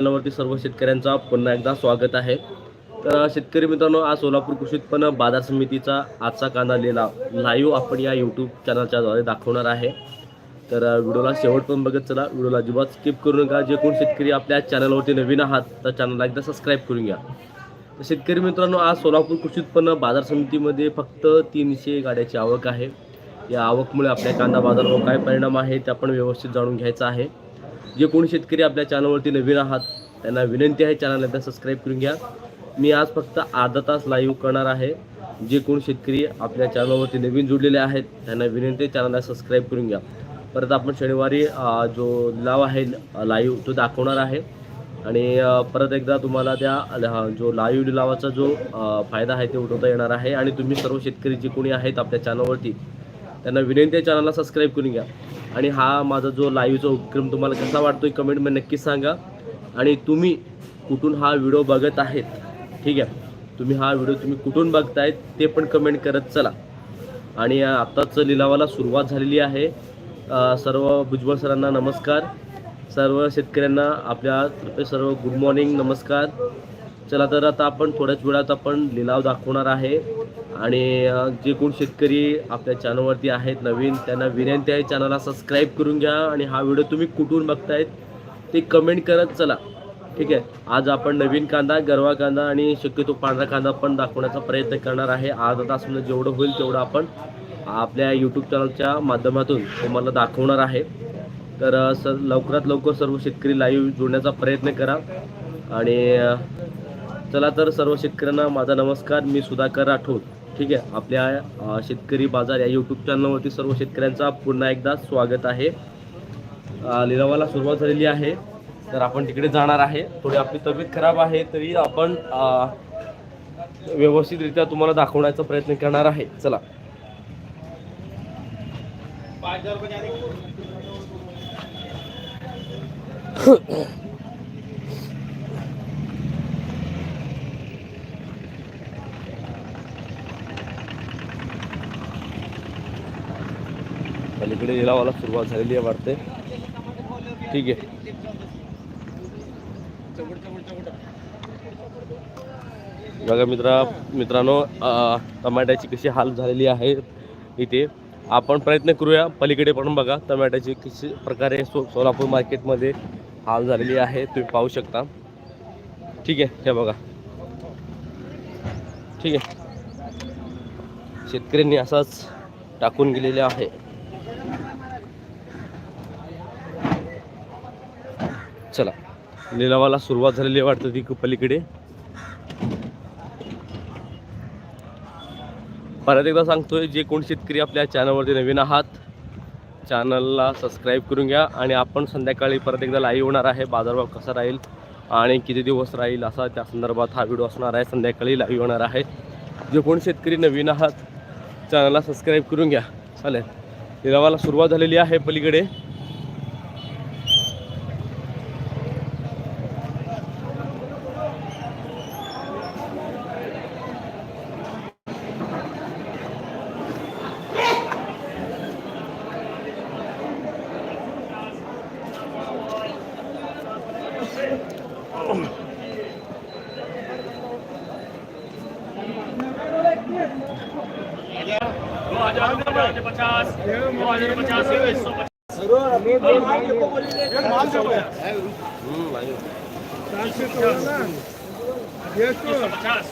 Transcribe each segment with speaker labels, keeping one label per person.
Speaker 1: चॅनलवरती सर्व शेतकऱ्यांचा पुन्हा एकदा स्वागत आहे. तर शेतकरी मित्रांनो आज सोलापूर कृषी उत्पन्न बाजार समितीचा आजचा कांदा लिलाव लाईव्ह आपण या यूट्यूब चॅनलच्या द्वारे दाखवणार आहे. तर व्हिडिओला शेवट पण बघत चला. व्हिडिओला अजिबात स्किप करू नका. जे कोण शेतकरी आपल्या चॅनलवरती नवीन आहात तर चॅनलला एकदा सबस्क्राईब करून घ्या. तर शेतकरी मित्रांनो आज सोलापूर कृषी उत्पन्न बाजार समितीमध्ये फक्त तीनशे गाड्याची आवक आहे. या आवकमुळे आपल्या कांदा बाजारावर काय परिणाम आहे ते आपण व्यवस्थित जाणून घ्यायचं आहे. जे कोणी शेतकरी आपल्या चॅनलवरती नवीन आहात त्यांना विनंती आहे चॅनल एकदा सबस्क्राईब करून घ्या. मी आज फक्त अर्धा तास लाईव्ह करणार आहे. जे कोण शेतकरी आपल्या चॅनलवरती नवीन जुडलेले आहेत त्यांना विनंती आहे चॅनलला सबस्क्राईब करून घ्या. परत आपण शनिवारी जो लाव आहे लाईव्ह तो दाखवणार आहे. आणि परत एकदा तुम्हाला त्या जो लाईव्ह लिलावाचा जो फायदा आहे ते उठवता येणार आहे. आणि तुम्ही सर्व शेतकरी जे कोणी आहेत आपल्या चॅनलवरती त्यांना विनंती आहे चॅनलला सबस्क्राईब करून घ्या. आणि हा माझा जो लाईव्हचा उपक्रम तुम्हाला कसा वाटतोय कमेंटमध्ये नक्की सांगा. आणि तुम्ही कुठून हा व्हिडिओ बघत आहेत ठीक आहे? तुम्ही हा व्हिडिओ तुम्ही कुठून बघतायत ते पण कमेंट करत चला. आणि आत्ताच लिलावाला सुरुवात झालेली आहे. सर्व भुजबळ सरांना नमस्कार. सर्व शेतकऱ्यांना आपल्या सर्व गुड मॉर्निंग नमस्कार. चला तर आता आपण थोड्याच वेळात आपण लिलाव दाखवणार आहे. आणि जे कोण शेतकरी आपल्या चॅनलवरती आहेत नवीन त्यांना विनंती आहे चॅनलला सबस्क्राईब करून घ्या. आणि हा व्हिडिओ तुम्ही कुठून बघतायत ते कमेंट करत चला. ठीक आहे? आज आपण नवीन कांदा गरवा कांदा आणि शक्यतो पांढरा कांदा पण दाखवण्याचा प्रयत्न करणार आहे. अर्धा तासमध्ये जेवढं होईल तेवढं आपण आपल्या यूट्यूब चॅनलच्या माध्यमातून तुम्हाला दाखवणार आहे. तर सर लवकरात लवकर सर्व शेतकरी लाईव्ह जोडण्याचा प्रयत्न करा. आणि चला तर सर्व शेतकऱ्यांना माझा नमस्कार मी सुधाकर राठोड. ठीक आहे आपल्या शेतकरी बाजार या यूट्यूब चॅनलवरती सर्व शेतकऱ्यांचा पुन्हा एकदा स्वागत आहे. लिलावाला सुरुवात झालेली आहे. तर आपण तिकडे जाणार आहे. थोडी आपली तब्येत खराब आहे तरी आपण व्यवस्थितरित्या तुम्हाला दाखवण्याचा प्रयत्न करणार आहे. चला. इकडे लिलावाला सुरुवात झालेली आहे वाटते ठीक आहे. बघा मित्रा मित्रांनो टमाट्याची कशी हाल झालेली आहे इथे. आपण प्रयत्न करूया पलीकडे पण बघा टमाट्याची कशी प्रकारे सो सोलापूर मार्केटमध्ये हाल झालेली आहे तुम्ही पाहू शकता. ठीक आहे हे बघा. ठीक आहे. शेतकऱ्यांनी असाच टाकून गेलेले आहे. चला. लिलावाला सुरुवात झालेली आहे वाटतं ती पलीकडे. परत एकदा सांगतोय जे कोण शेतकरी आपल्या चॅनलवरती नवीन आहात चॅनलला सबस्क्राईब करून घ्या आणि आपण संध्याकाळी परत एकदा लाईव्ह होणार आहे. बाजारभाव कसा राहील आणि किती दिवस राहील असा त्या संदर्भात हा व्हिडिओ असणार आहे. संध्याकाळी लाईव्ह होणार आहे. जे कोण शेतकरी नवीन आहात चॅनलला सबस्क्राईब करून घ्या. चालेल. लिलावाला सुरुवात झालेली आहे पलीकडे.
Speaker 2: दो हजार पचास दो हजार पचास एक सौ
Speaker 1: हम्म, live.
Speaker 2: पचास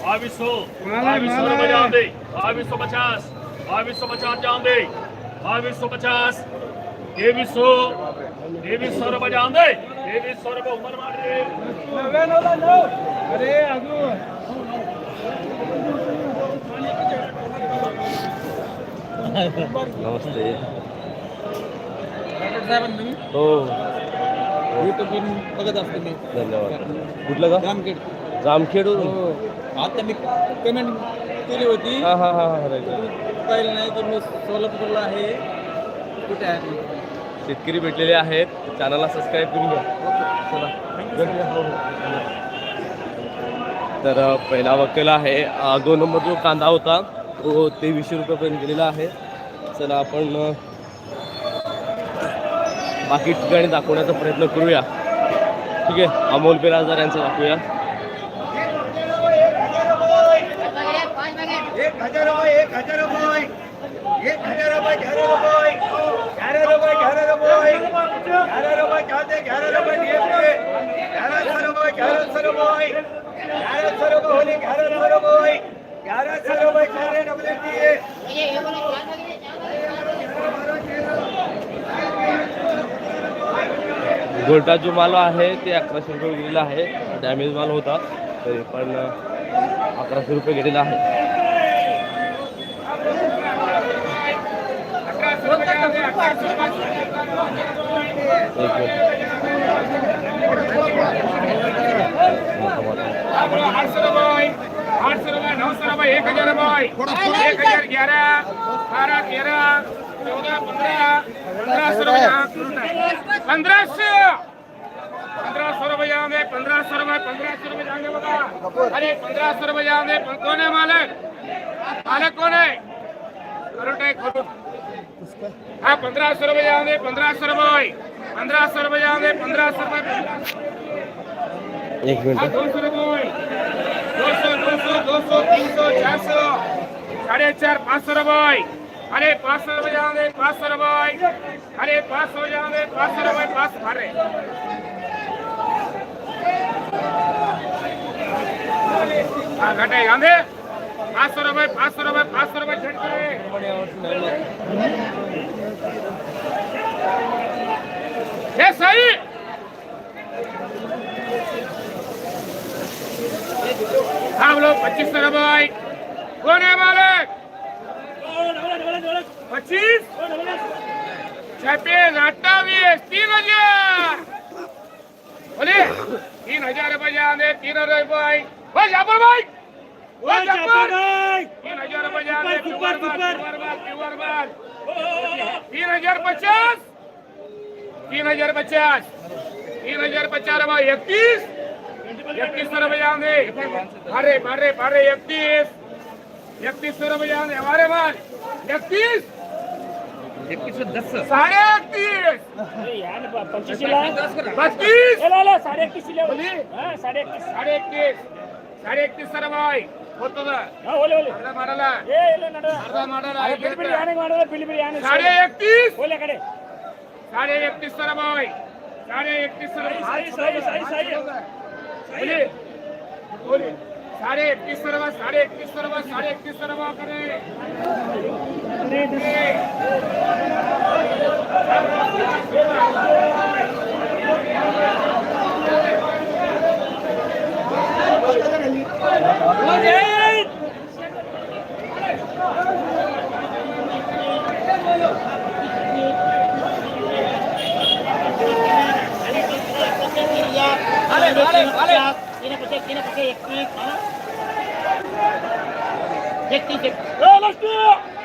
Speaker 2: बाईस सौ बाईस सौ रुपये जान दे बाईस सौ पचास बाईस सौ पचास जान दे बाईस सौ पचास तेईस सौ तेईस सौ रुपये जान दे तेईस सौ रुपये उम्र मार दे
Speaker 1: नमस्ते. हो.
Speaker 3: बघत असतो मी
Speaker 1: धन्यवाद. कुठलं का
Speaker 3: जामखेड.
Speaker 1: जामखेड
Speaker 3: हो. आता मी पेमेंट केली होती.
Speaker 1: हा हा हा हा right,
Speaker 3: नाही तर मी सोलापूरला आहे. कुठे आहे
Speaker 1: शेतकरी भेटलेले आहेत. चॅनलला सबस्क्राईब करून घ्या. चला. हो, हो. तर अ, पहिला वकील आहे. अ, दोन नंबर जो कांदा होता तो तेवीसशे रुपयापर्यंत गेलेला आहे. चला आपण बाकी ठिकाणी दाखवण्याचा प्रयत्न करूया ठीक आहे अमोल बिराजदार यांचं दाखवूया
Speaker 4: एक हजार रुपये एक हजार रुपये एक हजार रुपये ग्यारह रुपये ग्यारह रुपये ग्यारह रुपये ग्यारह रुपये चाहते ग्यारह रुपये दिए हुए ग्यारह सौ रुपये ग्यारह सौ रुपये ग्यारह सौ रुपये होली ग्यारह सौ रुपये ग्यारह सौ रुपये चार डबल दिए
Speaker 1: गोल्टा जो माल आहे ते अकराशे रुपये गेलेला आहे डॅमेज माल होता तरी पण अकराशे रुपये गेलेला आहे एक
Speaker 5: आठ सौ रुपये नौ सौ रुपये एक हजार रुपये एक हजार ग्यारह बारह तेरह चौदह पंद्रह पंद्रह सौ रुपये पंद्रह सौ। पंद्रह सौ रुपये पंद्रह सौ रुपये पंद्रह सौ रुपये जाएँगे बता अरे पंद्रह सौ रुपये कौन है मालिक? मालिक कौन है? हाँ पंद्रह सौ रुपये पंद्रह सौ रुपये पंद्रह सौ रुपये पंद्रह सौ रुपये।
Speaker 1: एक मिनिट।
Speaker 5: दो सौ रुपये दो सौ दो सौ दो सौ तीन सौ चार सौ। साढ़े चार पाँच सौ रुपये अरे पास हो जाने पास सर भाई अरे पास हो जाने पास सर भाई पास अरे घटे गांधे पाँच सौ रुपए पाँच सौ रुपए पाँच सौ रुपए छठ करे ये सही हम लोग पच्चीस सौ रुपए कौन है मालिक પચીસ છવ્વીસ અઠાવીસ તીન હજાર બોલે તીન હજાર રૂપિયા અને તીન રૂપિયા બસ આપણ ભાઈ બસ આપણ તીન હજાર રૂપિયા અને કુંવર બાદ કુંવર બાદ તીન હજાર પચાસ તીન હજાર પચાસ તીન હજાર પચાસ રૂપિયા એકવીસ એકવીસો રૂપિયા અને ભારે ભારે ભારે એકવીસ એકવીસો રૂપિયા અને વારે વાર એકવીસ साडे एकतीस बत्तीस.
Speaker 2: साडे
Speaker 5: एकतीस
Speaker 2: साडे एकतीस
Speaker 5: साडे एकतीस साडे एकतीस सर
Speaker 2: बाय साडे एकतीस साडे एकतीस सर बाय
Speaker 5: साडे एकतीस
Speaker 2: साडे एकतीस
Speaker 5: सर्व साडे एकतीस सर्व साडे एकतीस सर्व
Speaker 2: करे. Teknik, teknik. Hey,
Speaker 5: let's do it!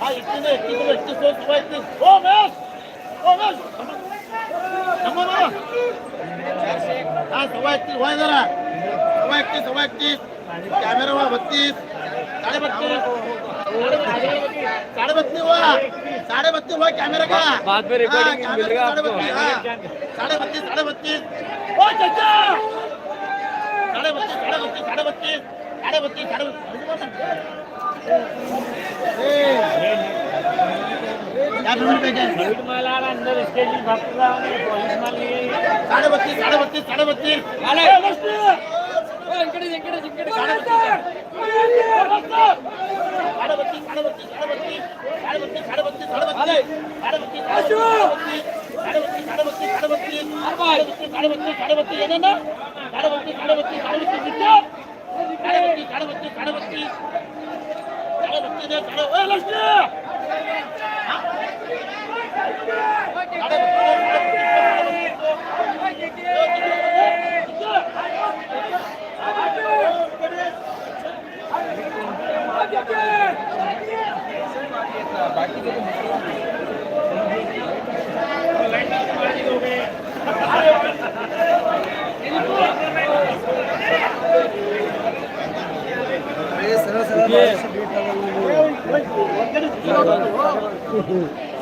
Speaker 5: Hayır, üstüne, üstüne, üstüne, sol tuba ettin. Olmaz! Olmaz! Tamam ama. Ha,
Speaker 4: सव्वा एकतीस वय जरा सव्वा एकतीस सव्वा एकतीस कॅमेरा वा बत्तीस साडे बत्तीस का
Speaker 1: बाद में
Speaker 4: रिकॉर्डिंग
Speaker 1: मिल
Speaker 4: रहा
Speaker 1: आपको
Speaker 4: साडे बत्तीस साडे बत्तीस साडे बत्तीस साडे बत्तीस साडे बत्तीस साडे बत्तीस साडे बत्तीस साडे बत्तीस साडे बत्तीस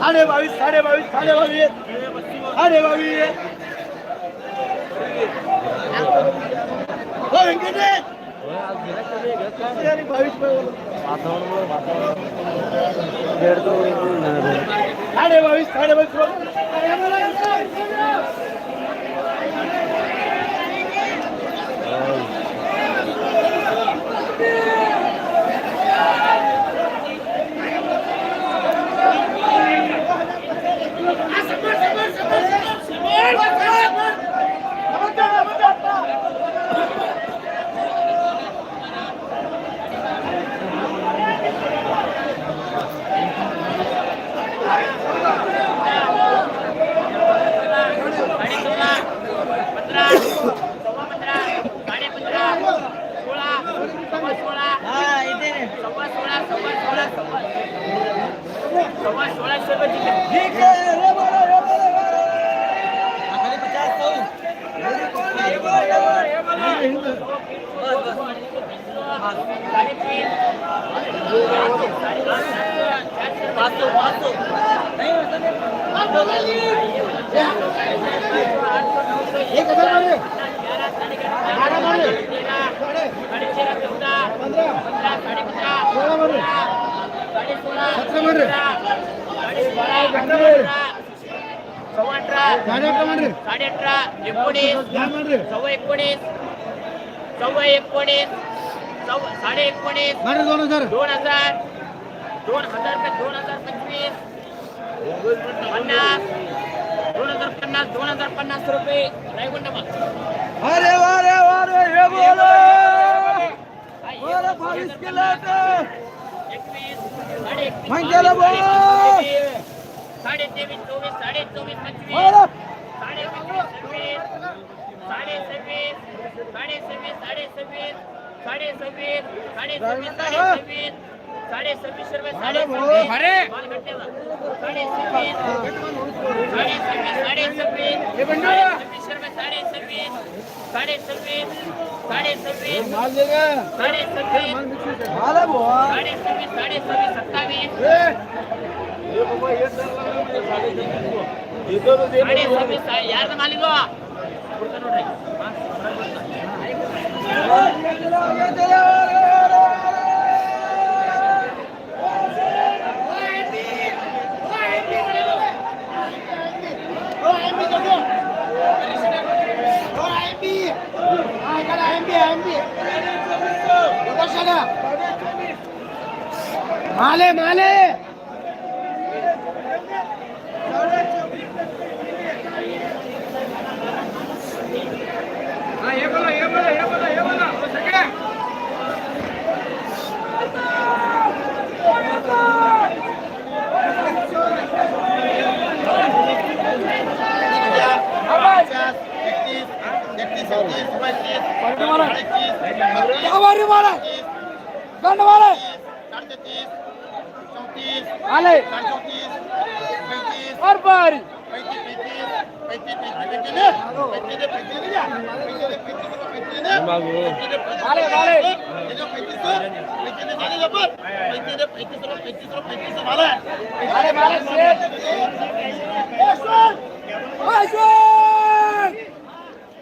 Speaker 4: साडे बावीस साडे बावीस साडे बावीस साडे हो, बावीस साडे बावीस साडे बावीस
Speaker 6: साडे अठरा एकोणीस सव्वा एकोणीस सव्वा एकोणीस साडे एकोणीस
Speaker 4: दोन हजार.
Speaker 6: दोन हजार दोन हजार ते दोन हजार पंचवीस. दोन हजार पन्नास दोन हजार पन्नास रुपये. रायगुंड मग
Speaker 4: अरे वा रे वा रे हे बोलो. बरं बावीस केलं
Speaker 6: एकवीस साडे. तेवीस, चोवीस साडे चोवीस पंचवीस. साडे पंचवीस साडे सव्वीस साडे सव्वीस साडे सव्वीस साडे सव्वीस साडे सव्वीस साडे सव्वीस साडे सव्वीस रुपये साडे सव्वीस
Speaker 5: अरे.
Speaker 6: माल घट्टेला. साडे सव्वीस साडे सव्वीस साडे सव्वीस
Speaker 5: हे बंडू.
Speaker 6: साडे सव्वीस रुपये साडे सव्वीस साडे सव्वीस साडे सव्वीस
Speaker 4: माल মালে মালে Yeah. आले बरोबर माले माले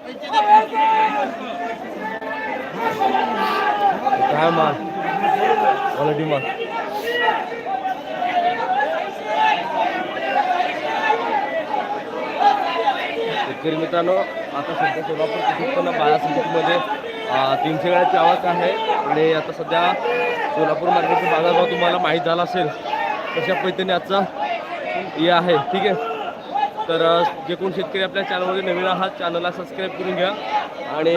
Speaker 1: काय माल? क्वालिटी माल. शेतकरी मित्रांनो आता सध्या सोलापूर कृषी उत्पन्न बाजार समितीमध्ये तीनशे गाड्याची आवक आहे. आणि आता सध्या सोलापूर मार्केटचा बाजारभाव तुम्हाला माहीत झाला असेल तशा पद्धतीने आजचा हे आहे. ठीक आहे? तर जे कोण शेतकरी आपल्या चॅनलमध्ये नवीन आहात चॅनलला सबस्क्राईब करून घ्या आणि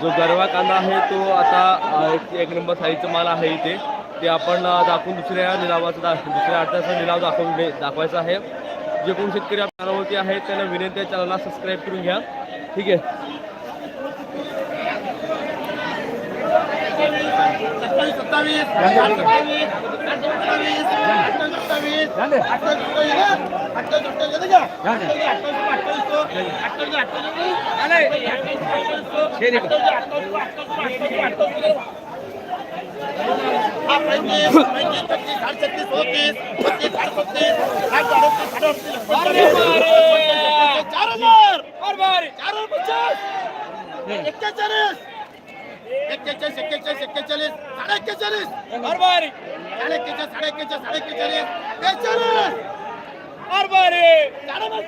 Speaker 1: जो गरवा कांदा आहे तो आता एक एक नंबर साईजचा माल आहे इथे ते आपण दाखवून दुसऱ्या लिलावाचा दा दुसऱ्या आठव्याचा लिलाव दाखवून दाखवायचा आहे जे कोण शेतकरी आपल्या चॅनलवरती आहेत त्यांना विनंती आहे चॅनलला सबस्क्राईब करून घ्या ठीक आहे
Speaker 4: चार हजार चार पचास एक्केचाळीस एक्केचाळीस एक्केचाळीस एक्केचाळीस साडे एक्केचाळीस बरोबर साडे एक्केचाळीस साडे एक्केचाळीस साडे एक्केचाळीस बेचाळीस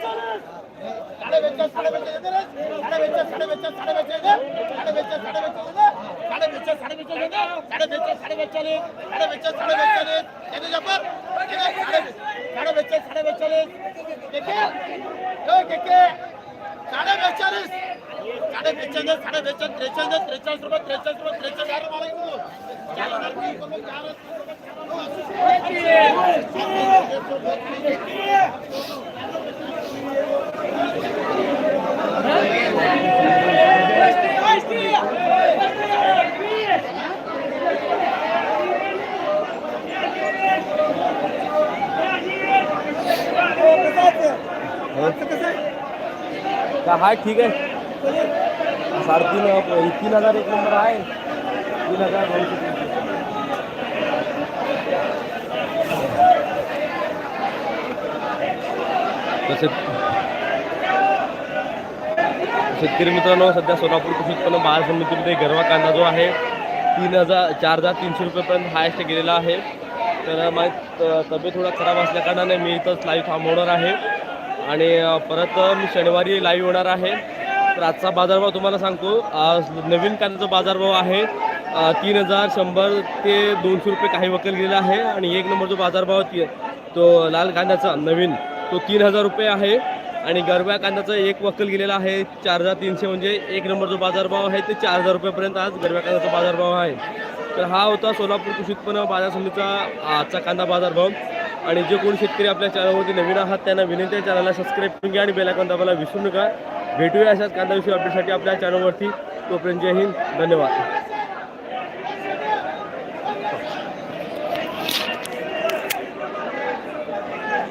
Speaker 4: साडे बेचाळीस साडे बेचाळीस साडे बेचाळीस साडे बेचाळीस साडे बेचाळीस साडे बेचाळीस साडे बेचाळीस साडे बेचाळीस साडे बेचाळीस साडे बेचाळीस साडे बेचाळीस साडे बेचाळीस साडे बेचाळीस किती जबर साडे बेचाळीस साडे बेचाळीस केके हो केके साडे बेचाळीस साडे बेचाळीस साडे बेचाळीस त्रेचाळीस त्रेचाळीस रुपये त्रेचाळीस रुपये त्रेचाळीस हजार मला घेऊन चार हजार तीन रुपये, चार
Speaker 1: का हाय ठीक आहे. साडेतीन तीन हजार एक नंबर आहे. तीन हजार दोनशे तीनशे शेतकरी मित्रांनो सध्या सोलापूर कृषी उत्पन्न बाजार समितीमध्ये गरवा कांदा जो आहे तीन हजार चार हजार तीनशे रुपयेपर्यंत हायस्ट गेलेला आहे. तर माझी तब्येत थोडा खराब असल्याकारणाने मी इथंच लाईव्ह थांबवणार आहे. आणि परत मी शनिवारी लाईव्ह होणार आहे. तर आजचा बाजारभाव तुम्हाला सांगतो. आज नवीन कांद्याचा बाजारभाव आहे. तीन हजार शंभर ते दोनशे रुपये काही वकील गेलेला आहे. आणि एक नंबर जो बाजारभाव ती तो लाल कांद्याचा नवीन तो तीन हजार रुपये आहे. आणि गरब्या कांद्याचा एक वक्कल गेलेला आहे. चार हजार तीनशे म्हणजे एक नंबर जो बाजारभाव आहे ते चार हजार रुपयेपर्यंत आज गरब्या कांद्याचा बाजारभाव आहे. तर हा होता सोलापूर कृषी उत्पन्न बाजार समितीचा आजचा कांदा बाजारभाव. आणि जे कोणी शेतकरी आपल्या चॅनलवरती नवीन आहात त्यांना विनंती आहे चॅनलला सबस्क्राईब करून घ्या आणि बेलायकॉन दाबायला विसरू नका. भेटूया अशाच कांदाविषयी अपडेटसाठी आपल्या चॅनलवरती. तोपर्यंत जय हिंद. धन्यवाद.